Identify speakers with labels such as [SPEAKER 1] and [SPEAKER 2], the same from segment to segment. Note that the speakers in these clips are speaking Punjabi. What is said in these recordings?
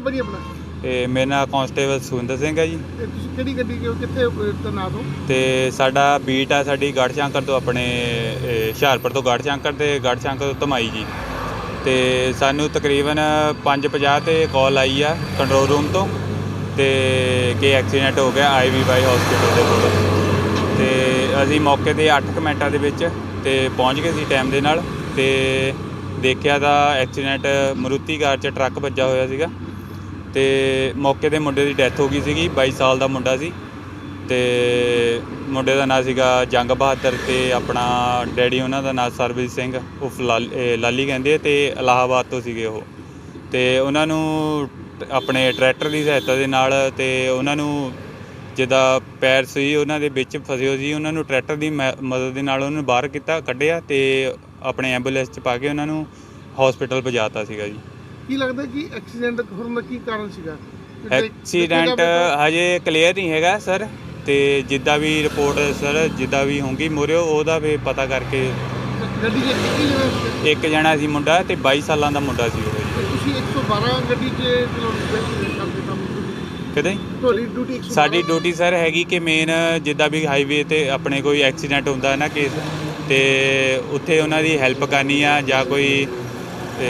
[SPEAKER 1] ਜੀ ਆਪਣਾ?
[SPEAKER 2] ਤੇ ਮੇਰਾ ਨਾਮ ਕਾਂਸਟੇਬਲ ਸੁਰਿੰਦਰ ਸਿੰਘ ਹੈ ਜੀ।
[SPEAKER 1] ਤੇ ਤੁਸੀਂ ਕਿਹੜੀ ਗੱਡੀ ਕਿ ਕਿੱਥੇ ਅਹ, ਤੈਨਾਤ ਹੋ
[SPEAKER 2] ਤੇ ਸਾਡਾ ਬੀਟ ਆ ਸਾਡੀ ਗੜ੍ਹ ਸ਼ੰਕਰ ਤੋਂ ਆਪਣੇ ਇਹ, ਹੁਸ਼ਿਆਰਪੁਰ ਤੋਂ ਗੜ੍ਹ ਸ਼ੰਕਰ ਤੇ ਗੜ੍ਹ ਸ਼ੰਕਰ ਤੋਂ ਧਮਾਈ ਜੀ। ਤੇ ਸਾਨੂੰ ਤਕਰੀਬਨ 5:50 ਤੇ ਕਾਲ ਆਈ ਆ ਕੰਟਰੋਲ ਰੂਮ ਤੋਂ ਤੇ ਕਿ ਐਕਸੀਡੈਂਟ ਹੋ ਗਿਆ ਆਈਵੀਵਾਈ ਹਸਪੀਟਲ ਦੇ ਕੋਲ। ਤੇ ਅਸੀਂ ਮੌਕੇ ਤੇ 8 ਮਿੰਟਾਂ ਦੇ ਵਿੱਚ ਤੇ ਪਹੁੰਚ ਗਏ ਸੀ ਟਾਈਮ ਦੇ ਨਾਲ ਤੇ ਦੇਖਿਆ ਤਾਂ ਐਕਸੀਡੈਂਟ ਮਰੂਤੀ ਕਾਰ 'ਚ ਟਰੱਕ ਵੱਜਾ ਹੋਇਆ ਸੀਗਾ। ਤੇ ਮੌਕੇ ਤੇ ਮੁੰਡੇ ਦੀ ਡੈਥ ਹੋ ਗਈ ਸੀਗੀ 22 ਸਾਲ ਦਾ ਮੁੰਡਾ ਸੀ ਤੇ ਮੁੰਡੇ ਦਾ ਨਾਂ ਸੀਗਾ ਜੰਗ ਬਹਾਦਰ ਤੇ ਆਪਣਾ ਡੈਡੀ ਉਹਨਾਂ ਦਾ ਨਾਂ ਸਰਬਜੀਤ ਸਿੰਘ ਉਹ ਲਾਲ- ਲਾਲੀ ਕਹਿੰਦੇ ਆ ਤੇ ਇਲਾਹਾਬਾਦ ਤੋਂ ਸੀਗੇ ਉਹ ਤੇ ਉਹਨਾਂ ਨੂੰ ਆਪਣੇ ਟਰੈਕਟਰ ਦੀ ਸਹਾਇਤਾ ਦੇ ਨਾਲ ਤੇ ਉਹਨਾਂ ਨੂੰ ਜਿੱਦਾਂ ਪੈਰ ਸੀ ਉਹਨਾਂ ਦੇ ਵਿੱਚ ਫਸਿਓ ਸੀ, ਉਹਨਾਂ ਨੂੰ ਟਰੈਕਟਰ ਦੀ ਮੈ- ਮਦਦ ਦੇ ਨਾਲ ਉਹਨਾਂ ਨੂੰ ਬਾਹਰ ਕੀਤਾ, ਕੱਢਿਆ ਤੇ ਆਪਣੇ ਐਂਬੂਲੈਂਸ 'ਚ ਪਾ ਕੇ ਉਹਨਾਂ ਨੂੰ ਹਸਪੀਟਲ ਪਹੁੰਚਾਤਾ ਸੀਗਾ ਜੀ।
[SPEAKER 1] ਕੀ ਲੱਗਦਾ ਕਿ ਐਕਸੀਡੈਂਟ ਹੋਣ ਦਾ ਕੀ ਕਾਰਨ ਸੀਗਾ?
[SPEAKER 2] ਐਕਸੀਡੈਂਟ ਹਜੇ ਕਲੀਅਰ ਨਹੀਂ ਹੈਗਾ ਸਰ ਤੇ ਜਿੱਦਾਂ ਵੀ ਰਿਪੋਰਟ ਸਰ ਜਿੱਦਾਂ ਵੀ ਹੋਊਗੀ ਮੋਰਿਓ ਉਹਦਾ ਵੀ ਪਤਾ ਕਰਕੇ
[SPEAKER 1] ਗੱਡੀ ਇੱਕ ਜਣਾ ਸੀ?
[SPEAKER 2] ਇੱਕ ਜਣਾ ਸੀ ਮੁੰਡਾ ਤੇ 22 ਸਾਲਾਂ ਦਾ ਮੁੰਡਾ ਸੀ ਉਹ। ਜੀ
[SPEAKER 1] ਤੇ ਤੁਸੀਂ 112 ਗੱਡੀ 'ਚ ਚਲਾਉਂਦੇ ਕਰਦੇ ਕੰਮ
[SPEAKER 2] ਕਿਤੇ?
[SPEAKER 1] ਤੁਹਾਡੀ ਡਿਊਟੀ 112
[SPEAKER 2] ਸਾਡੀ ਡਿਊਟੀ ਸਰ ਹੈਗੀ ਕਿ ਮੇਨ ਜਿੱਦਾਂ ਵੀ ਹਾਈਵੇ ਤੇ ਆਪਣੇ ਕੋਈ ਐਕਸੀਡੈਂਟ ਹੁੰਦਾ ਹੈ ਨਾ ਕੇਸ ਤੇ ਉੱਥੇ ਉਹਨਾਂ ਦੀ ਹੈਲਪ ਕਰਨੀ ਆ ਜਾਂ ਕੋਈ ਤੇ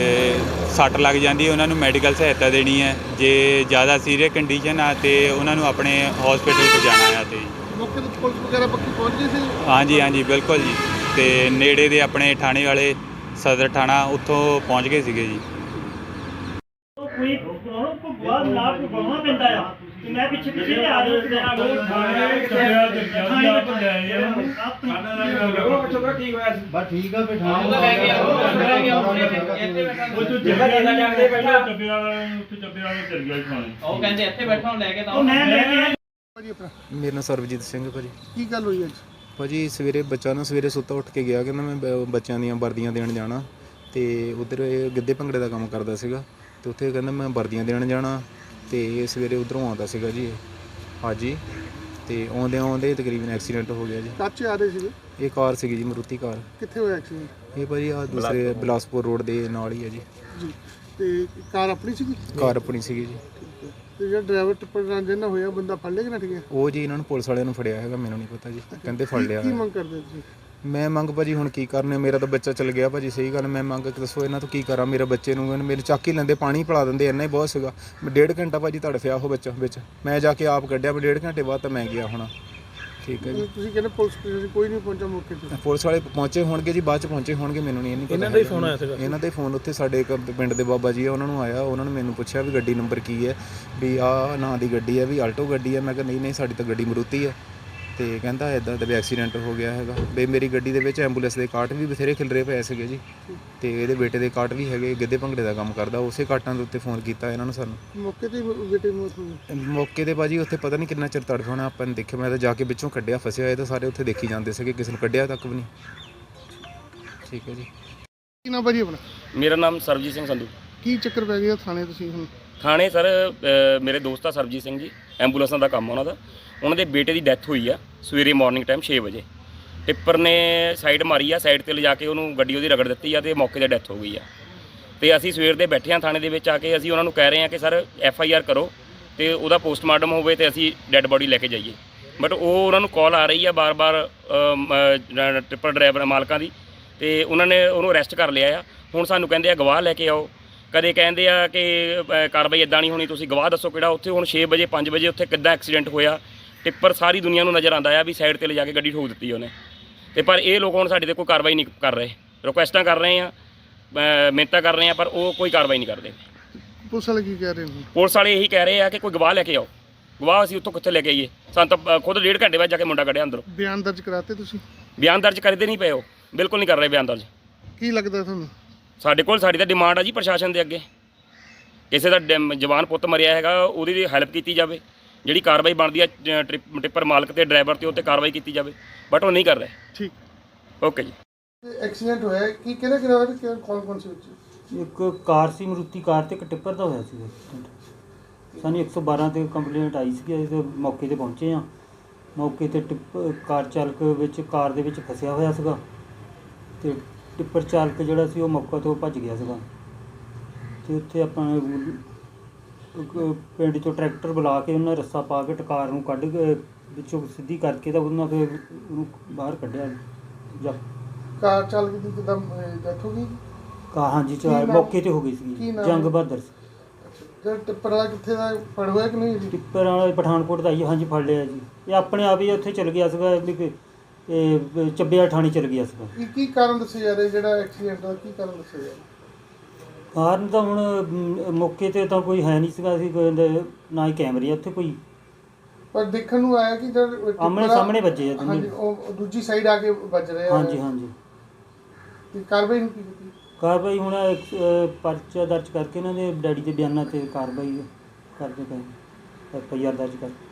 [SPEAKER 2] ਸੱਟ ਲੱਗ ਜਾਂਦੀ ਹੈ, ਉਹਨਾਂ ਨੂੰ ਮੈਡੀਕਲ ਸਹਾਇਤਾ ਦੇਣੀ ਹੈ। ਜੇ ਜ਼ਿਆਦਾ ਸੀਰੀਅਸ ਕੰਡੀਸ਼ਨ ਆ ਤੇ ਉਹਨਾਂ ਨੂੰ ਆਪਣੇ ਹਸਪੀਟਲ ਪਹੁੰਚਾਉਣਾ ਆ ਤੇ।
[SPEAKER 1] ਮੌਕੇ ਤੇ ਪੁਲਿਸ ਵਗੈਰਾ ਪੱਕੀ ਪਹੁੰਚ ਗਈ ਸੀ?
[SPEAKER 2] ਹਾਂਜੀ ਹਾਂਜੀ ਬਿਲਕੁਲ ਜੀ। ਤੇ ਨੇੜੇ ਦੇ ਆਪਣੇ ਥਾਣੇ ਵਾਲੇ ਸਦਰ ਥਾਣਾ ਉੱਥੋਂ ਪਹੁੰਚ ਗਏ ਸੀਗੇ ਜੀ।
[SPEAKER 3] ਕੋਈ ਉਹਨੂੰ ਕੋ ਬਾਹਰ ਨਾ ਕੋ ਬਾਹਰ ਪੈਂਦਾ ਆ। ਤੇ ਮੈਂ ਪਿੱਛੇ ਪਿੱਛੇ ਆ ਜਾਊਂ ਤੇ ਆ
[SPEAKER 4] ਗਿਆ ਲੈ ਬਸ ਠੀਕ ਆ ਬਿਠਾ
[SPEAKER 3] ਉਹ ਤੂੰ
[SPEAKER 4] ਜਗ੍ਹਾ
[SPEAKER 3] ਜਗ੍ਹਾ
[SPEAKER 4] ਜਗ੍ਹਾ
[SPEAKER 3] ਜਾ ਕੇ ਬੈਠਾ।
[SPEAKER 4] ਚੱਬੇ ਵਾਲਾ ਉੱਥੇ ਚੱਬੇ ਵਾਲਾ ਚੱਲ ਗਿਆ ਖਾਣੇ
[SPEAKER 5] ਉਹ ਕਹਿੰਦੇ ਇੱਥੇ ਬੈਠਾ ਹੁਣ ਲੈ ਕੇ ਤਾਂ
[SPEAKER 3] ਉਹ ਮੈਂ ਲੈ ਕੇ ਆਇਆ।
[SPEAKER 1] ਭਾਜੀ ਆਪਣਾ।
[SPEAKER 6] ਮੇਰਾ ਨਾਮ ਸਰਬਜੀਤ ਸਿੰਘ ਭਾਜੀ।
[SPEAKER 1] ਕੀ ਗੱਲ ਹੋਈ ਅੱਜ?
[SPEAKER 6] ਭਾਜੀ ਸਵੇਰੇ ਬੱਚਾ ਨਾ ਸਵੇਰੇ ਸੁੱਤਾ ਉੱਠ ਕੇ ਗਿਆ ਕਹਿੰਦਾ ਮੈਂ ਬ- ਬੱਚਿਆਂ ਦੀਆਂ ਵਰਦੀਆਂ ਦੇਣ ਜਾਣਾ। ਤੇ ਉਧਰ ਇਹ ਗਿੱਧੇ ਭੰਗੜੇ ਦਾ ਕੰਮ ਕਰਦਾ ਸੀਗਾ। ਤੇ ਉੱਥੇ ਕਹਿੰਦਾ ਮੈਂ ਵਰਦੀਆਂ ਦੇਣ ਜਾਣਾ। ਤੇ ਸਵੇਰੇ ਉਧਰੋਂ ਆਉਂਦਾ ਸੀਗਾ ਜੀ। ਇਹ। ਹਾਂਜੀ। ਤੇ ਆਉਂਦੇ ਆਉਂਦੇ ਤਕਰੀਬਨ ਐਕਸੀਡੈਂਟ ਹੋ ਗਿਆ ਜੀ।
[SPEAKER 1] ਕਾਚੇ ਆ ਰਹੇ ਸੀਗੇ?
[SPEAKER 6] ਇਹ ਕਾਰ ਸੀਗੀ ਜੀ ਮਰੂਤੀ ਕਾਰ।
[SPEAKER 1] ਕਿੱਥੇ ਹੋਇਆ ਐਕਸੀਡੈਂਟ
[SPEAKER 6] ਇਹ ਭਾਜੀ ਆ ਦੂਸਰੇ ਬਿਲਾਸਪੁਰ। ਰੋਡ ਦੇ ਨਾਲ ਹੀ ਹੈ ਜੀ।
[SPEAKER 1] ਜੀ। ਤੇ ਕਾਰ ਆਪਣੀ ਸੀਗੀ?
[SPEAKER 6] ਕਾਰ ਆਪਣੀ ਸੀਗੀ ਜੀ।
[SPEAKER 1] ਤੇ ਜਿਹੜਾ ਡਰਾਈਵਰ ਟਿੱਪਰ ਨਾਲ ਜਿਹਨਾਂ ਹੋਇਆ ਬੰਦਾ ਫੜ ਲਿਆ ਕਿ ਨਾ ਠੀਕ ਹੈ?
[SPEAKER 6] ਉਹ ਜੀ ਇਹਨਾਂ ਨੂੰ ਪੁਲਿਸ ਵਾਲਿਆਂ ਨੂੰ ਫੜਿਆ ਹੈਗਾ ਮੈਨੂੰ ਨਹੀਂ ਪਤਾ ਜੀ। ਕਹਿੰਦੇ ਫੜ ਲਿਆ
[SPEAKER 1] ਕੀ। ਮੰਗ ਕਰਦੇ ਤੁਸੀਂ?
[SPEAKER 6] ਮੈਂ ਮੰਗ ਭਾਜੀ ਹੁਣ ਕੀ ਕਰਨੇ ਮੇਰਾ ਤਾਂ ਬੱਚਾ ਚਲ ਗਿਆ ਭਾਜੀ ਸਹੀ ਗੱਲ ਮੈਂ ਮੰਗ ਕੇ ਦੱਸੋ ਇਹਨਾਂ ਤੋਂ ਕੀ ਕਰਾਂ ਮੇਰੇ ਬੱਚੇ ਨੂੰ ਇਹਨੇ ਮੇਰੇ ਚੱਕ ਹੀ ਲੈਂਦੇ ਪਾਣੀ ਪਿਲਾ ਦਿੰਦੇ ਇੰਨਾ ਹੀ ਬਹੁਤ ਸੀਗਾ। ਮੈਂ ਡੇਢ ਘੰਟਾ ਭਾਜੀ ਤੜਫਿਆ ਉਹ ਬੱਚਾ ਵਿੱਚ। ਮੈਂ ਜਾ ਕੇ ਆਪ ਕੱਢਿਆ ਮੈਂ ਡੇਢ ਘੰਟੇ ਬਾਅਦ ਤਾਂ ਮੈਂ ਗਿਆ ਹੋਣਾ। ਠੀਕ ਹੈ ਜੀ।
[SPEAKER 1] ਤੁਸੀਂ ਕਹਿੰਦੇ ਪੁਲਿਸ ਕੋਈ ਨਹੀਂ ਪਹੁੰਚਾ ਮੌਕੇ ਤੇ?
[SPEAKER 6] ਪੁਲਿਸ ਵਾਲੇ ਪਹੁੰਚੇ ਹੋਣਗੇ ਜੀ ਬਾਅਦ ਚ ਪਹੁੰਚੇ ਹੋਣਗੇ ਮੈਨੂੰ ਨਹੀਂ ਇਹ ਨਹੀਂ ਪਤਾ ਇਹਨਾਂ ਦਾ ਹੀ ਫੋਨ ਆਇਆ ਸੀਗਾ। ਇਹਨਾਂ ਦਾ ਹੀ ਫੋਨ ਉੱਥੇ ਸਾਡੇ ਇੱਕ ਪਿੰਡ ਦੇ ਬਾਬਾ ਜੀ ਆ ਉਹਨਾਂ ਨੂੰ ਆਇਆ ਉਹਨਾਂ ਨੇ ਮੈਨੂੰ ਪੁੱਛਿਆ ਵੀ ਗੱਡੀ ਨੰਬਰ ਕੀ ਹੈ ਵੀ ਆਹ ਨਾਂ ਦੀ ਗੱਡੀ ਹੈ ਵੀ ਆਲਟੋ ਗੱਡੀ ਹੈ। ਮੈਂ ਕਿਹਾ ਨਹੀਂ ਨਹੀਂ ਸਾਡੀ ਤਾਂ ਗੱਡੀ ਮਰੂਤੀ ਹੈ। ਤੇ ਕਹਿੰਦਾ ਇਦਾਂ ਦਾ ਵੀ ਐਕਸੀਡੈਂਟ ਹੋ ਗਿਆ ਹੈਗਾ। ਵੀ ਮੇਰੀ ਗੱਡੀ ਦੇ ਵਿੱਚ ਐਂਬੂਲੈਂਸ ਦੇ ਕਾਟ ਵੀ ਬਥੇਰੇ ਖਿਲਰੇ ਪਏ ਸੀਗੇ ਜੀ। ਤੇ ਇਹਦੇ ਬੇਟੇ ਦੇ ਕਾਟ ਵੀ ਹੈਗੇ ਗਿੱਧੇ ਭੰਗੜੇ ਦਾ ਕੰਮ ਕਰਦਾ ਉਸੇ ਕਾਟਾਂ ਦੇ ਉੱਤੇ ਫੋਨ ਕੀਤਾ ਇਹਨਾਂ ਨੂੰ ਸਾਨੂੰ।
[SPEAKER 1] ਮੌਕੇ ਤੇ ਬੇਟੇ ਮੌਤ ਹੋ ਗਈ
[SPEAKER 6] ਮੌਕੇ ਤੇ ਬਾਜੀ ਉੱਥੇ ਪਤਾ ਨਹੀਂ ਕਿੰਨਾ ਚਿਰ ਤੜਫ ਹੋਣਾ ਆਪਾਂ ਨੇ ਦੇਖਿਆ ਮੈਂ ਤਾਂ ਜਾ ਕੇ ਵਿੱਚੋਂ ਕੱਢਿਆ ਫਸਿਆ ਹੋਇਆ ਤਾਂ ਸਾਰੇ ਉੱਥੇ ਦੇਖੀ ਜਾਂਦੇ ਸੀਗੇ ਕਿਸੇ ਨੂੰ ਕੱਢਿਆ ਤੱਕ ਵੀ ਨਹੀਂ ਠੀਕ ਹੈ ਜੀ।
[SPEAKER 1] ਕੀ ਨਾ ਭਾਜੀ ਆਪਣਾ?
[SPEAKER 7] ਮੇਰਾ ਨਾਮ ਸਰਬਜੀਤ ਸਿੰਘ ਸੰਧੂ।
[SPEAKER 1] ਕੀ ਚੱਕਰ ਪੈ ਗਿਆ ਥਾਣੇ ਤੁਸੀਂ ਹੁਣ?
[SPEAKER 7] ਥਾਣੇ ਸਰ ਮੇਰੇ ਦੋਸਤ ਆ ਸਰਬਜੀਤ ਸਿੰਘ ਜੀ, ਐਂਬੂਲੈਂਸਾਂ ਦਾ ਕੰਮ ਉਹਨਾਂ ਦਾ। ਉਹਨਾਂ ਦੇ ਬੇਟੇ ਦੀ ਡੈਥ ਹੋਈ ਆ ਸਵੇਰੇ ਮਾਰਨਿੰਗ ਟਾਈਮ 6 ਵਜੇ। ਟਿੱਪਰ ਨੇ ਸਾਈਡ ਮਾਰੀ ਆ ਸਾਈਡ ਤੇ ਲਿਜਾ ਕੇ ਉਹਨੂੰ ਗੱਡੀ ਉਹਦੀ ਰਗੜ ਦਿੱਤੀ ਆ ਤੇ ਮੌਕੇ ਤੇ ਡੈਥ ਹੋ ਗਈ ਆ। ਤੇ ਅਸੀਂ ਸਵੇਰ ਦੇ ਬੈਠੇ ਆ ਥਾਣੇ ਦੇ ਵਿੱਚ ਆ ਕੇ ਅਸੀਂ ਉਹਨਾਂ ਨੂੰ ਕਹਿ ਰਹੇ ਆ ਕਿ ਸਰ ਐਫ ਆਈ ਆਰ ਕਰੋ ਤੇ ਉਹਦਾ ਪੋਸਟਮਾਰਟਮ ਹੋਵੇ ਤੇ ਅਸੀਂ ਡੈੱਡ ਬੋਡੀ ਲੈ ਕੇ ਜਾਈਏ। ਬਟ ਉਹ ਉਹਨਾਂ ਨੂੰ ਕਾਲ ਆ ਰਹੀ ਆ ਬਾਰ-ਬਾਰ ਟਿੱਪਰ ਡਰਾਈਵਰ ਮਾਲਕਾਂ ਦੀ ਤੇ ਉਹਨਾਂ ਨੇ ਉਹਨੂੰ ਅਰੈਸਟ ਕਰ ਲਿਆ ਆ। ਹੁਣ ਸਾਨੂੰ ਕਹਿੰਦੇ ਆ, ਗਵਾਹ ਲੈ ਕੇ ਆਓ। ਕਦੇ ਕਹਿੰਦੇ ਆ ਕਿ ਅ, ਕਾਰਵਾਈ ਇਦਾਂ ਨਹੀਂ ਹੋਣੀ ਤੁਸੀਂ ਗਵਾਹ ਦੱਸੋ ਕਿਹੜਾ ਉੱਥੇ ਹੁਣ 6 ਵਜੇ 5 ਵਜੇ ਉੱਥੇ ਕਿੱਦਾਂ ਐਕਸੀਡੈਂਟ ਹੋਇਆ ਟਿੱਪਰ ਸਾਰੀ ਦੁਨੀਆ ਨੂੰ ਨਜ਼ਰ ਆਂਦਾ ਆ ਵੀ ਸਾਈਡ ਤੇ ਲਿਜਾ ਕੇ ਗੱਡੀ ਠੋਕ ਦਿੱਤੀ ਉਹਨੇ। ਤੇ ਪਰ ਇਹ ਲੋਕ ਹੁਣ ਸਾਡੇ ਤੇ ਕੋਈ ਕਾਰਵਾਈ ਨਹੀਂ ਕਰ ਰਹੇ। ਰਿਕੁਐਸਟਾਂ ਕਰ ਰਹੇ ਆ ਅ, ਮਿਹਨਤਾਂ ਕਰ ਰਹੇ ਆ ਪਰ ਉਹ ਕੋਈ ਕਾਰਵਾਈ ਨਹੀਂ ਕਰਦੇ।
[SPEAKER 1] ਪੁਲਿਸ ਵਾਲੇ ਕੀ ਕਹਿ ਰਹੇ ਨੇ?
[SPEAKER 7] ਪੁਲਿਸ ਵਾਲੇ ਇਹੀ ਕਹਿ ਰਹੇ ਆ ਕਿ ਕੋਈ ਗਵਾਹ ਲੈ ਕੇ ਆਓ। ਗਵਾਹ ਅਸੀਂ ਉੱਥੋਂ ਕਿੱਥੇ ਲੈ ਕੇ ਆਈਏ? ਸਾਨੂੰ ਤਾਂ ਅ, ਖੁਦ ਡੇਢ ਘੰਟੇ ਬਾਅਦ ਜਾ ਕੇ ਮੁੰਡਾ ਕੱਢਿਆ ਅੰਦਰੋਂ।
[SPEAKER 1] ਬਿਆਨ ਦਰਜ ਕਰਾਤੇ ਤੁਸੀਂ?
[SPEAKER 7] ਬਿਆਨ ਦਰਜ ਕਰਦੇ ਨਹੀਂ ਪਏ ਉਹ। ਬਿਲਕੁਲ ਨਹੀਂ ਕਰ ਰਹੇ ਬਿਆਨ ਦਰਜ।
[SPEAKER 1] ਕੀ ਲੱਗਦਾ ਤੁਹਾਨੂੰ?
[SPEAKER 7] ਸਾਡੇ ਕੋਲ ਸਾਡੀ ਤਾਂ ਡਿਮਾਂਡ ਆ ਜੀ ਪ੍ਰਸ਼ਾਸਨ ਦੇ ਅੱਗੇ। ਕਿਸੇ ਦਾ ਡਿਮ- ਜਵਾਨ ਪੁੱਤ ਮਰਿਆ ਹੈਗਾ ਉਹਦੀ ਵੀ ਹੈਲਪ ਕੀਤੀ ਜਾਵੇ। ਜਿਹੜੀ ਕਾਰਵਾਈ ਬਣਦੀ ਆ ਅ, ਟ੍ਰਿਪ- ਟਿੱਪਰ ਮਾਲਕ ਤੇ ਡਰਾਈਵਰ ਤੇ ਉੱਤੇ ਕਾਰਵਾਈ ਕੀਤੀ ਜਾਵੇ। ਬਟ ਉਹ ਨਹੀਂ ਕਰ ਰਹੇ।
[SPEAKER 1] ਠੀਕ।
[SPEAKER 7] ਓਕੇ ਜੀ।
[SPEAKER 1] ਐਕਸੀਡੈਂਟ ਹੋਇਆ ਹੈ, ਕੀ ਕਿਹੜਾ ਕਿਹੜਾ ਹੋਇਆ ਤੇ ਕੌਣ ਕੌਣ ਸੀ ਵਿੱਚ?
[SPEAKER 8] ਇੱਕ ਕਾਰ ਸੀ ਮਰੂਤੀ ਕਾਰ ਤੇ ਇੱਕ ਟਿੱਪਰ ਦਾ ਹੋਇਆ ਸੀ ਐਕਸੀਡੈਂਟ ਸਾਨੂੰ 112 ਤੇ ਕੰਪਲੇਂਟ ਆਈ ਸੀ ਅਸੀਂ ਤੇ ਮੌਕੇ ਤੇ ਪਹੁੰਚੇ ਆ ਮੌਕੇ ਤੇ ਟਿੱਪ ਕਾਰ ਚਾਲਕ ਵਿੱਚ ਕਾਰ ਦੇ ਵਿੱਚ ਫਸਿਆ ਹੋਇਆ ਸੀਗਾ। ਤੇ ਟਿੱਪਰ ਚਾਲਕ ਜਿਹੜਾ ਸੀ ਉਹ ਮੌਕਾ ਤੋਂ ਭੱਜ ਗਿਆ ਸੀਗਾ। ਤੇ ਉੱਥੇ ਆਪਾਂ ਅਹ, ਪਿੰਡ ਚੋਂ ਟਰੈਕਟਰ ਬੁਲਾ ਕੇ ਉਹਨਾਂ ਰੱਸਾ ਪਾ ਕੇ ਟਕਾਰ ਨੂੰ ਕੱਢ ਕੇ ਵਿੱਚੋਂ ਸਿੱਧੀ ਕਰਕੇ ਤਾਂ ਉਹਨਾਂ ਫਿਰ ਉਹਨੂੰ ਬਾਹਰ ਕੱਢਿਆ। ਜਾਂ
[SPEAKER 1] ਕਾਰ ਚਾਲਕ ਦੀ ਕਿਦਾਂ ਡੈਥ ਹੋ ਗਈ?
[SPEAKER 8] ਕਾ ਹਾਂਜੀ
[SPEAKER 1] ਕੀ
[SPEAKER 8] ਚਾਰ
[SPEAKER 1] ਨਾਮ-
[SPEAKER 8] ਮੌਕੇ ਤੇ ਹੋ ਗਈ
[SPEAKER 1] ਕੀ
[SPEAKER 8] ਸੀ
[SPEAKER 1] ਨਾਮ?
[SPEAKER 8] ਜੰਗ
[SPEAKER 1] ਹੈ?
[SPEAKER 8] ਬਹਾਦਰ ਸੀ।
[SPEAKER 1] ਜਿਹੜਾ ਟਿੱਪਰ ਵਾਲਾ ਕਿੱਥੇ ਦਾ ਫੜ ਹੋਇਆ ਕਿ ਨਹੀਂ ਜੀ?
[SPEAKER 8] ਟਿੱਪਰ ਵਾਲਾ ਪਠਾਨਕੋਟ ਦਾ ਹੀ ਹਾਂਜੀ ਫੜ ਲਿਆ ਜੀ। ਇਹ ਆਪਣੇ ਆਪ ਹੀ ਉੱਥੇ ਚਲ ਗਿਆ ਸੀਗਾ ਵੀ ਕਿ ਇਹ ਚੱਬਿਆ ਠਾਣੀ ਚਲ ਗਿਆ ਸੀਗਾ।
[SPEAKER 1] ਕੀ ਕੀ ਕਾਰਨ ਦੱਸੇ ਜਾ ਰਹੇ ਜਿਹੜਾ ਐਕਸੀਡੈਂਟ ਦਾ? ਕੀ ਕਾਰਨ ਦੱਸਿਆ ਜਾ ਰਿਹਾ?
[SPEAKER 8] ਕਾਰਨ ਤਾਂ ਹੁਣ ਅਮ, ਮੌਕੇ ਤੇ ਤਾਂ ਕੋਈ ਹੈ ਨਹੀਂ ਸੀਗਾ ਸੀ ਕੋਈ ਨ- ਨਾ ਹੀ ਕੈਮਰੇ ਆ ਉੱਥੇ ਕੋਈ।
[SPEAKER 1] ਪਰ ਦੇਖਣ ਨੂੰ ਆਇਆ ਕਿ ਜਦ
[SPEAKER 8] ਆਮਣੇ ਸਾਹਮਣੇ ਵੱਜੇ ਆ ਦੋਨੇ।
[SPEAKER 1] ਹਾਂਜੀ ਉਹ ਉਹ ਦੂਜੀ ਸਾਈਡ ਆ ਕੇ ਵੱਜ ਰਹੇ।
[SPEAKER 8] ਹਾਂਜੀ ਹਾਂਜੀ।
[SPEAKER 1] ਤੇ ਕਾਰਵਾਈ ਨਹੀਂ ਕੀਤੀ?
[SPEAKER 8] ਕਾਰਵਾਈ ਹੁਣ ਅਹ, ਪਰਚਾ ਦਰਜ ਕਰਕੇ ਇਹਨਾਂ ਦੇ ਡੈਡੀ ਦੇ ਬਿਆਨਾਂ ਤੇ ਕਾਰਵਾਈ ਕਰਦੇ ਪਏ ਐਫ ਆਈ ਆਰ ਦਰਜ ਕਰਕੇ।